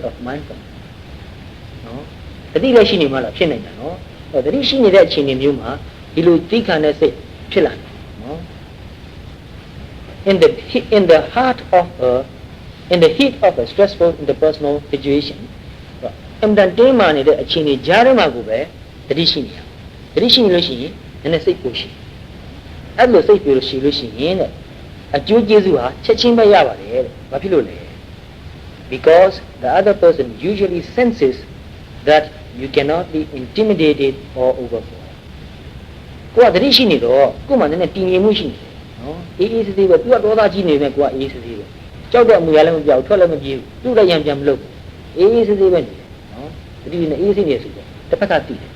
result of mindfulness နော်တတိလည်းရှိနေမှလားဖြစ်နိုင်တာနော်အဲ့တတိရှိနေတဲ့အခြေအနေမျိုးမှာဒီလိုသိခံတဲ့စိတ်ဖြစ်လာတယ်နော် in the in the heart of a in the heat of a stressful interpersonal situation အင်တန်တင်းမာနေတဲ့အခြေအနေကြားထဲမှာကိုပဲတတိရှိနေရတတိရှိနေလို့ရှိရင်နည်းနည်းစိတ်ပူရှိအဲ့လိုစိတ်ပူလို့ရှိလို့ရှိရင်တဲ့အကျိုးကျေးဇူးဟာချက်ချင်းပဲရပါတယ်တဲ့ဘာဖြစ်လို့လဲ because the other person usually senses that you cannot be intimidated or overwhelmed ကိုကတတိရှိနေတော့ကို့မှာနည်းနည်းတည်ငြိမ်မှုရှိနေတယ်နော်အေးအေးဆေးဆေးပဲသူကဒေါသကြီးနေမယ်ကိုကအေးအေးဆေးဆေးပဲကြောက်တဲ့အမူအရာလည်းမပြောက်ထွက်လည်းမပြေဘူးသူ့လည်းရံပြန်မလုပ်ဘူးအေးအေးဆေးဆေးပဲနေတယ်နော်တတိနဲ့အေးဆေးနေဆိုတော့တစ်ဖက်ကတည်တယ်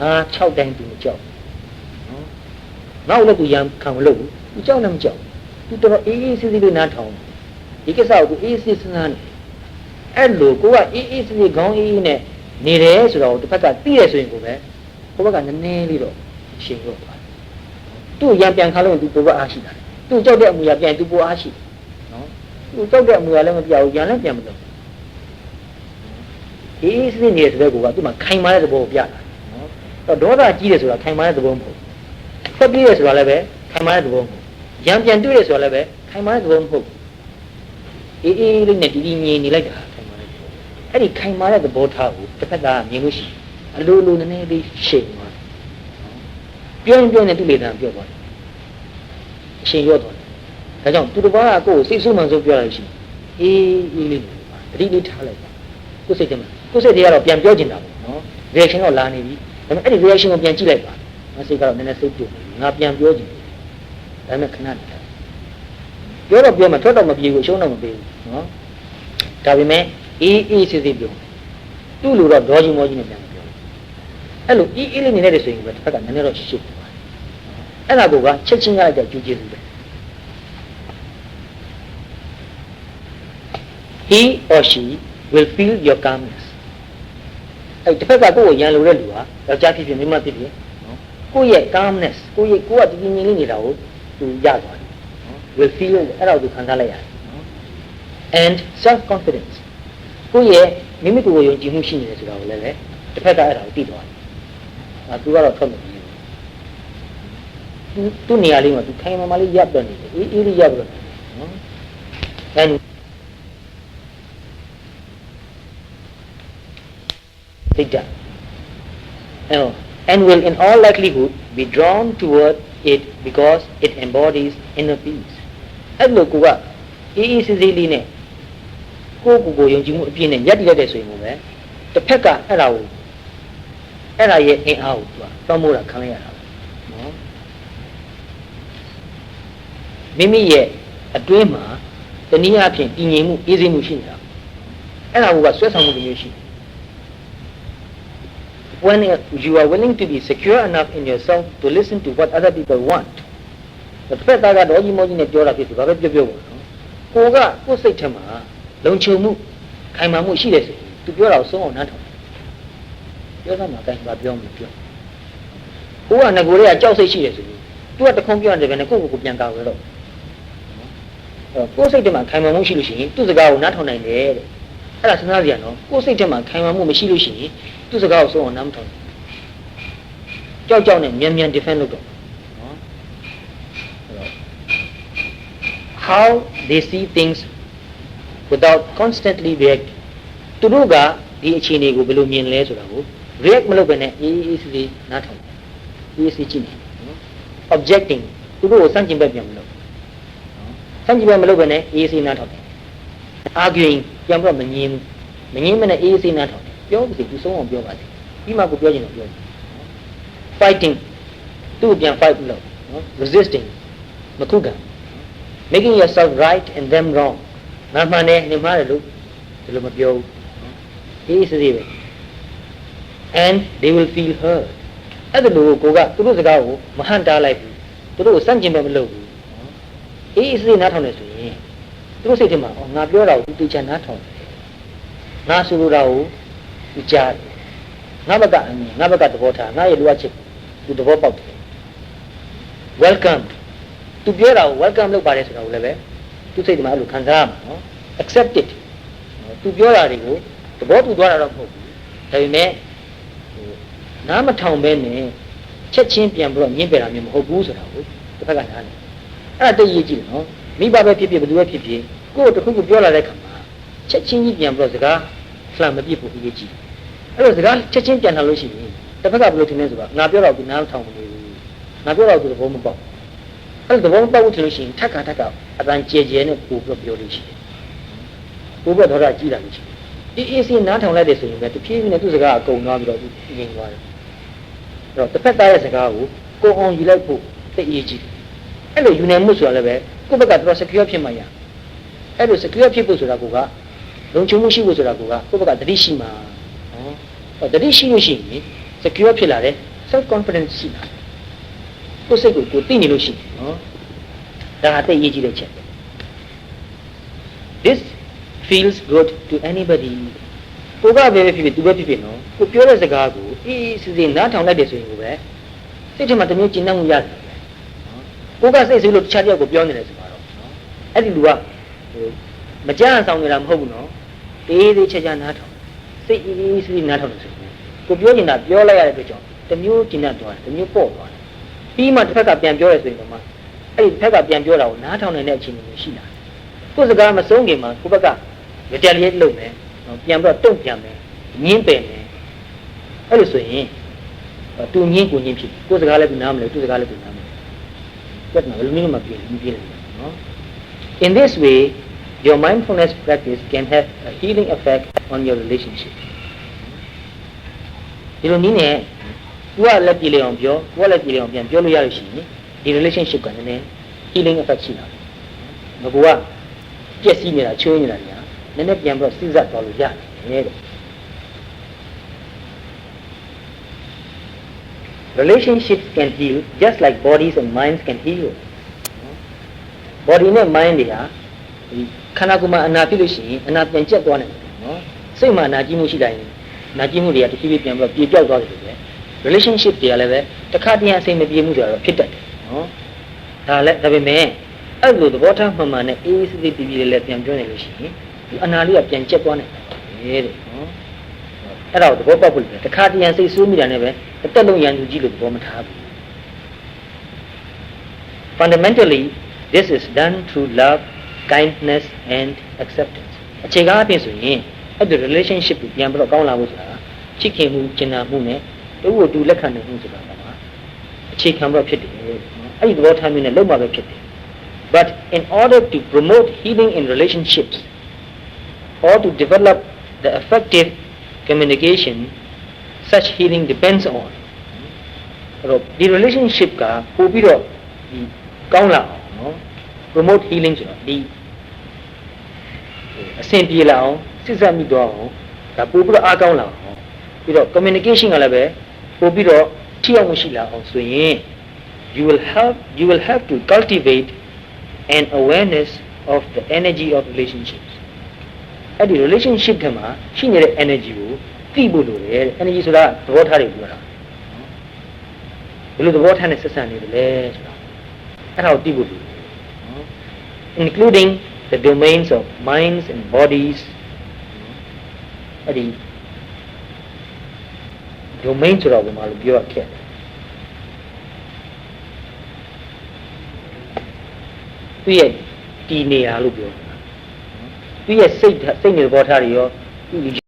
ငါ6တိုင်းသူမကြောက်နော်နောက်လည်းသူရံခံမလုပ်ဘူးသူကြောက်လည်းမကြောက်သူတော်တော်အေးအေးဆေးဆေးလေးနားထောင်ဒီကိစ္စကိုသူအေးအေးဆေးဆေးနားနေ အဲ့လိုကိုကအေးအေးဆေးဆေးခေါင်းအေးအေးနဲ့နေတယ်ဆိုတော့တစ်ဖက်ကသိရဆိုရင်ကိုပဲကိုဘက်ကနည်းနည်းလေးတော့ရှင်ရောသွားသူ့ရံပြန်ခါလို့သူပိုဘအားရှိတာသူကြောက်တဲ့အမူအရာပြန်သူပိုအားရှိနော်သူကြောက်တဲ့အမူအရာလည်းမပြောက်ဘူးရံလည်းပြန်မလို့အေးစစ်နေဆိုတဲ့ကောကသူ့မှာခိုင်မာတဲ့သဘောကိုပြတာနော်ဒေါသကြီးတယ်ဆိုတာခိုင်မာတဲ့သဘောမဟုတ်ဖက်ပြေးတယ်ဆိုတာလည်းပဲခိုင်မာတဲ့သဘောမဟုတ်ရံပြန်တွေ့တယ်ဆိုတာလည်းပဲခိုင်မာတဲ့သဘောမဟုတ်အေးအေးလေးနဲ့ဒီဒီငြိမ်နေလိုက်တာခိုင်မာတဲ့ အဲ့ဒီခိုင်မာတဲ့သဘောထားကိုတစ်ဖက်ကမြင်လို့ရှိရင်အလိုလိုနည်းနည်းလေးရှင်းသွားပြောရင်ပြောရင်သူ့လေတံပြောသွားတယ်အရှင်ရောသွားတယ်ဒါကြောင့်သူတစ်ပါးကကိုယ်ကိုစိတ်ဆိုးမှန်ဆိုးပြောရလို့ရှိရင်အေးအေးလေးနေပါတတိလေးထားလိုက်ပါကိုယ်စိတ်ထဲမှာကိုယ်စိတ်ထဲကတော့ပြန်ပြောကျင်တာပေါ့နော် reaction တော့လာနေပြီဒါပေမဲ့အဲ့ဒီ reaction ကိုပြန်ကြည့်လိုက်ပါငါစိတ်ကတော့နည်းနည်းစိတ်ပြုတ်နေပြီငါပြန်ပြောကျင်တယ်ဒါပေမဲ့ခဏနေတာပြောတော့ပြောမှထွက်တော့မပြေဘူးအရှုံးတော့မပေးဘူးနော်ဒါပေမဲ့ အေးအေးစစ်စစ်ပြောသူ့လိုတော့ဒေါ်ကြီးမောကြီးနဲ့ပြန်ပြောအဲ့လိုအေးအေးလေးနေနေတယ်ဆိုရင်ပဲတစ်ဖက်ကနည်းနည်းတော့ရှုပ်သွားတယ်အဲ့ဒါကိုကချက်ချင်းရလိုက်တဲ့ကျူးကျေးဇူးပဲ he or she will feel your calmness အဲ့တစ်ဖက်ကကိုယ့်ကိုရန်လိုတဲ့လူဟာယောက်ျားဖြစ်ဖြစ်မိန်းမဖြစ်ဖြစ်နော်ကိုယ့်ရဲ့ calmness ကိုယ့်ရဲ့ကိုယ်ကတည်ငြိမ်လေးနေတာကိုသူရသွားတယ်နော် will feel အဲ့ဒါကိုသူခံစားလိုက်ရတယ်နော် and self confidence ကိုယ့်ရဲ့မိမိကိုယ်ကိုယုံကြည်မှုရှိနေတယ်ဆိုတာကိုလည်းလေတစ်ဖက်ကအဲ့ဒါကိုသိသွားတယ်အာသူကတော့ထွက်မပြေဘူးသူသူ့နေရာလေးမှာသူခိုင်မာမာလေးရပ်တော့နေတယ်အေးအေးလေးရပ်တော့နေတယ်နော် and သိကြအဲ and will in all likelihood be drawn toward it because it embodies inner peace အဲ့လိုကိုကအေးအေးဆေးဆေးလေးနဲ့ ကိုယ့်ကိုယ်ကိုယုံကြည်မှုအပြည့်နဲ့ယက်တည်လိုက်တဲ့ဆိုရင်ကိုပဲတစ်ဖက်ကအဲ့ဒါကိုအဲ့ဒါရဲ့အင်အားကိုသူကတောင်းမိုးတာခံလိုက်ရတာပဲနော်မိမိရဲ့အတွင်းမှာတနည်းအားဖြင့်တည်ငြိမ်မှုအေးဆေးမှုရှိနေတာအဲ့ဒါကဆွဲဆောင်မှုတစ်မျိုးရှိတယ် when you are willing to be secure enough in yourself to listen to what other people want တစ်ဖက်သားကတော့ကြီးမောကြီးနဲ့ပြောတာဖြစ်သူဘာပဲပြောပြောပါနော်ကိုကကိုယ်စိတ်ထဲမှာ လုံခြုံမှုခိုင်မာမှုရှိတယ်ဆိုရင်သူပြောတာကိုဆုံးအောင်နားထောင်ပြောစမ်းမှာတိုင်းဘာပြောမလို့ပြောကိုကငကိုတွေကကြောက်စိတ်ရှိတယ်ဆိုရင်သူကတခုံးပြောတယ်ပဲနဲ့ကိုယ့်ကိုယ်ကိုပြန်ကာဝယ်တော့အဲကိုယ်စိတ်ထဲမှာခိုင်မာမှုရှိလို့ရှိရင်သူ့စကားကိုနားထောင်နိုင်တယ်တဲ့အဲ့ဒါစဉ်းစားကြရနော်ကိုယ်စိတ်ထဲမှာခိုင်မာမှုမရှိလို့ရှိရင်သူ့စကားကိုဆုံးအောင်နားမထောင်ကြောက်ကြောက်နဲ့မြန်မြန် defend လုပ်တော့နော်အဲ့တော့ how they see things without constantly react သူတို့ကဒီအခြေအနေကိုဘယ်လိုမြင်လဲဆိုတာကို react မလုပ်ဘဲနဲ့အေးအေးဆေးဆေးနားထောင်အေးအေးဆေးကြည့်နေနော် objecting သူတို့ကိုစန့်ကျင်ဘက်ပြန်မလုပ်နော်စန့်ကျင်ဘက်မလုပ်ဘဲနဲ့အေးအေးဆေးနားထောင်တယ် arguing ပြန်ပြီးတော့မငြင်းဘူးမငြင်းမနဲ့အေးအေးဆေးနားထောင်တယ်ပြောပါစေသူဆုံးအောင်ပြောပါစေပြီးမှကိုပြောချင်တော့ပြောတယ်နော် fighting သူ့ကိုပြန် fight မလုပ်နော် resisting မခုခံ making yourself right and them wrong ငါမှန်တယ်နေမှားတယ်လို့ဒီလိုမပြောဘူးနော်အေးအေးဆေးဆေးပဲ and they will feel heard အဲ့ဒါလို့ကိုကသူတို့စကားကိုမဟန်တားလိုက်ဘူးသူတို့ကိုစန့်ကျင်ပဲမလုပ်ဘူးနော်အေးအေးဆေးဆေးနားထောင်နေဆိုရင်သူတို့စိတ်ထဲမှာအော်ငါပြောတာကိုသူသိချင်နားထောင်တယ်ငါဆိုလိုတာကိုသူကြားတယ်ငါဘက်ကအမြင်ငါဘက်ကသဘောထားငါရဲ့လိုအပ်ချက်သူသဘောပေါက်တယ် welcome သူပြောတာကို welcome လုပ်ပါတယ်ဆိုတာကိုလည်းပဲ သူစိတ်ထဲမှာအဲ့လိုခံစားရမှာနော် accept it နော်သူပြောတာတွေကိုသဘောတူသွားတာတော့မဟုတ်ဘူးဒါပေမဲ့ဟိုနားမထောင်ပဲနဲ့ချက်ချင်းပြန်ပြီးတော့ညှင်းပယ်တာမျိုးမဟုတ်ဘူးဆိုတာကိုတစ်ဖက်ကနားတယ်အဲ့ဒါတိတ်ရေးကြည့်တယ်နော်မိဘပဲဖြစ်ဖြစ်ဘယ်သူပဲဖြစ်ဖြစ်ကိုယ်တခုခုပြောလာတဲ့ခါမှာချက်ချင်းကြီးပြန်ပြီးတော့စကားလှမ်းမပြစ်ဖို့ရေးကြည့်အဲ့တော့စကားချက်ချင်းပြန်လာလို့ရှိရင်တစ်ဖက်ကဘယ်လိုထင်လဲဆိုတော့ငါပြောတော့ဒီနားမထောင်ဘူးငါပြောတော့ဒီသဘောမပေါက် အဲ့ဒါသဘောမပေါက်ဘူးထင်လို့ရှိရင်ထက်ခါထက်ခါအတန်ကြဲကြဲနဲ့ပို့ပြီးတော့ပြောလို့ရှိတယ်ပို့ပြီးတော့ဒေါသကြီးလာလို့ရှိတယ်ဒီအေးစီနားထောင်လိုက်တယ်ဆိုရင်ပဲတဖြည်းဖြည်းနဲ့သူ့စကားအကုန်သွားပြီးတော့သူငြိမ်သွားတယ်အဲ့တော့တစ်ဖက်သားရဲ့စကားကိုကိုအောင်ယူလိုက်ဖို့သိအရေးကြီးတယ်အဲ့လိုယူနိုင်မှုဆိုတာလည်းပဲကိုယ့်ဘက်ကတော် secure ဖြစ်မှရအဲ့လို secure ဖြစ်ဖို့ဆိုတာကလုံခြုံမှုရှိဖို့ဆိုတာကကိုယ့်ဘက်ကတတိရှိမှာနော်တတိရှိလို့ရှိရင် secure ဖြစ်လာတယ် self confidence ရှိလာတယ်ကိုယ်စိတ်ကိုကိုသိနေလို့ရှိတယ် နော်ဒါဟာသိအရေးကြီးတဲ့ချက်ပဲ this feels good to anybody ကိုကပဲပဲဖြစ်ဖြစ်သူပဲဖြစ်ဖြစ်နော်ကိုပြောတဲ့စကားကိုအေးအေးစစ်စစ်နားထောင်လိုက်တယ်ဆိုရင်ကိုပဲစိတ်ထဲမှာတမျိုးကျဉ်းနှံ့မှုရတယ်နော်ကိုကစိတ်ဆိုးလို့တခြားတယောက်ကိုပြောနေတယ်ဆိုတော့နော်အဲ့ဒီလူကဟိုမကြမ်းဆောင်နေတာမဟုတ်ဘူးနော်တေးသေးချာချာနားထောင်စိတ်အေးအေးစစ်စစ်နားထောင်တယ်ဆိုရင်ကိုပြောနေတာပြောလိုက်ရတဲ့အတွက်ကြောင့်တမျိုးကျဉ်းနှံ့သွားတယ်တမျိုးပေါ့သွားတယ် ပြီးမှတစ်ဖက်ကပြန်ပြောရဆိုရင်တော့မှအဲ့ဒီတစ်ဖက်ကပြန်ပြောတာကိုနားထောင်နေတဲ့အခြေအနေမျိုးရှိလာတယ်ကိုယ်စကားမဆုံးခင်မှာကိုယ့်ဘက်က retaliate လုပ်မယ်နော်ပြန်ပြီးတော့တုံ့ပြန်မယ်ညင်းပယ်မယ်အဲ့လိုဆိုရင်သူညင်းကိုညင်းဖြစ်ကိုယ်စကားလည်းသူနားမလဲသူစကားလည်းသူနားမလဲပြတ်မှာဘယ်လိုမျိုးမှပြင်ပြင်နေနော် in this way your mindfulness practice can have a healing effect on your relationship ဒီလိုနည်းနဲ့ ကိုကလည်းပြည်လေအောင်ပြောကိုကလည်းပြည်လေအောင်ပြန်ပြောလို့ရလို့ရှိရင်ဒီ relationship ကလည်း healing effect ရှိလာတယ်ငါကပြည့်စည်နေတာချိုးနေတာညာနည်းနည်းပြန်ပြီးတော့စဉ်းစားသွားလို့ရတယ်တဲ့ relationships can heal just like bodies and minds can heal body နဲ့ mind တွေဟာဒီခန္ဓာကိုယ်မှာအနာဖြစ်လို့ရှိရင်အနာပြန်ကျက်သွားနိုင်တယ်နော်စိတ်မှာအနာကြီးမှုရှိတိုင်းနာကြီးမှုတွေကတစ်ဖြည်းဖြည်းပြန်ပြီးတော့ပြေပြောက်သွားတယ်လို့ပဲ relationship တွေကလည်းပဲတစ်ခါတည်းအစိမ့်မပြေမှုဆိုတာတော့ဖြစ်တတ်တယ်နော်ဒါလည်းဒါပေမဲ့အဲ့လိုသဘောထားမှန်မှန်နဲ့အေးအေးဆေးဆေးပြပြလေးလေးပြန်ပြောနေလို့ရှိရင်ဒီအနာလေးကပြန်ကျက်သွားနိုင်တယ်တဲ့နော်အဲ့ဒါကိုသဘောပေါက်ဖို့လေတစ်ခါတည်းစိတ်ဆိုးမိတာနဲ့ပဲအတက်လုံးရန်သူကြီးလို့သဘောမထားဘူး fundamentally this is done through love kindness and acceptance အခြေခံအပြင်ဆိုရင်အဲ့ဒီ relationship ကိုပြန်ပြီးတော့ကောင်းလာဖို့ဆိုတာချစ်ခင်မှုကျင်နာမှုနဲ့ တူကိုတူလက်ခံနိုင်မှုဆိုတာကအခြေခံပြီးတော့ဖြစ်တယ်နော်အဲ့ဒီသဘောထားမျိုးနဲ့လုံးဝပဲဖြစ်တယ် but in order to promote healing in relationships or to develop the effective communication such healing depends on အဲ့တော့ဒီ relationship ကပို့ပြီးတော့ဒီကောင်းလာအောင်နော် promote healing ဆိုတော့ဒီအဆင်ပြေလာအောင်စစ်ဆက်မိတော့အောင်ဒါပို့ပြီးတော့အားကောင်းလာအောင်ပြီးတော့ communication ကလည်းပဲ ပို့ပြီးတော့ထိရောက်မှုရှိလာအောင်ဆိုရင် you will have you will have to cultivate an awareness of the energy of relationships အဲ့ဒီ relationship ထဲမှာရှိနေတဲ့ energy ကိုသိဖို့လိုတယ်တဲ့ energy ဆိုတာသဘောထားတွေပြောတာဘယ်လိုသဘောထားနဲ့ဆက်ဆံနေတယ်လဲဆိုတာအဲ့ဒါကိုသိဖို့လိုတယ်နော် including the domains of minds and bodies အဲ့ဒီ domain ဆိုတော့ဘယ်မှာလို့ပြောရခဲ့သူရဲ့တည်နေရလို့ပြောတာသူရဲ့စိတ်စိတ်နေသဘောထားတွေရောသူ